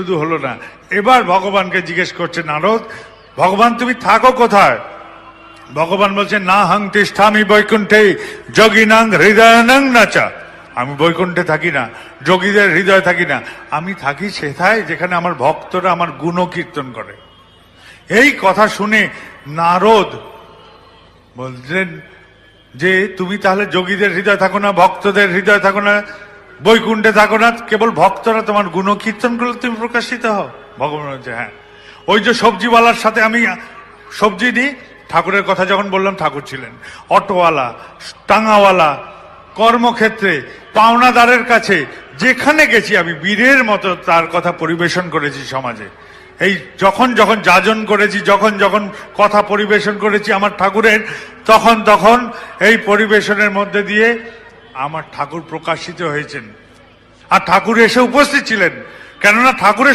শুধু হলো না, এবার ভগবানকে জিজ্ঞেস করছে, নারদ, ভগবান তুমি থাকো কোথায়? ভগবান বলছে, না হাং তিষ্ঠামি বৈকুণ্ঠে, যোগিনাং হৃদয়ানং নাচা আমি বৈকুণ্ঠে থাকি না, যোগীদের হৃদয় থাকি না, আমি থাকি সেথায় যেখানে আমার ভক্তরা আমার গুণ কীর্তন করে। এই কথা শুনে নারদ বললেন যে, তুমি তাহলে যোগীদের হৃদয় থাকো না, ভক্তদের হৃদয় থাকো না বৈকুণ্ঠে থাকো না কেবল ভক্তরা তোমার গুণ কীর্তন করলে তুমি প্রকাশিত হও। ভগবান বলছে হ্যাঁ। ওই যে সবজিওয়ালার সাথে আমি সবজি নিই, ঠাকুরের কথা যখন বললাম, ঠাকুর ছিলেন। অটোওয়ালা, টাঙাওয়ালা, কর্মক্ষেত্রে, পাওনাদারের কাছে, যেখানে গেছি আমি, বীরের মতো তার কথা পরিবেশন করেছি সমাজে। এই যখন যখন যাজন করেছি, যখন যখন কথা পরিবেশন করেছি আমার ঠাকুরের, তখন তখন এই পরিবেশনের মধ্যে দিয়ে আমার ঠাকুর প্রকাশিত হয়েছেন। আর ঠাকুর এসে উপস্থিত ছিলেন। কেননা ঠাকুরের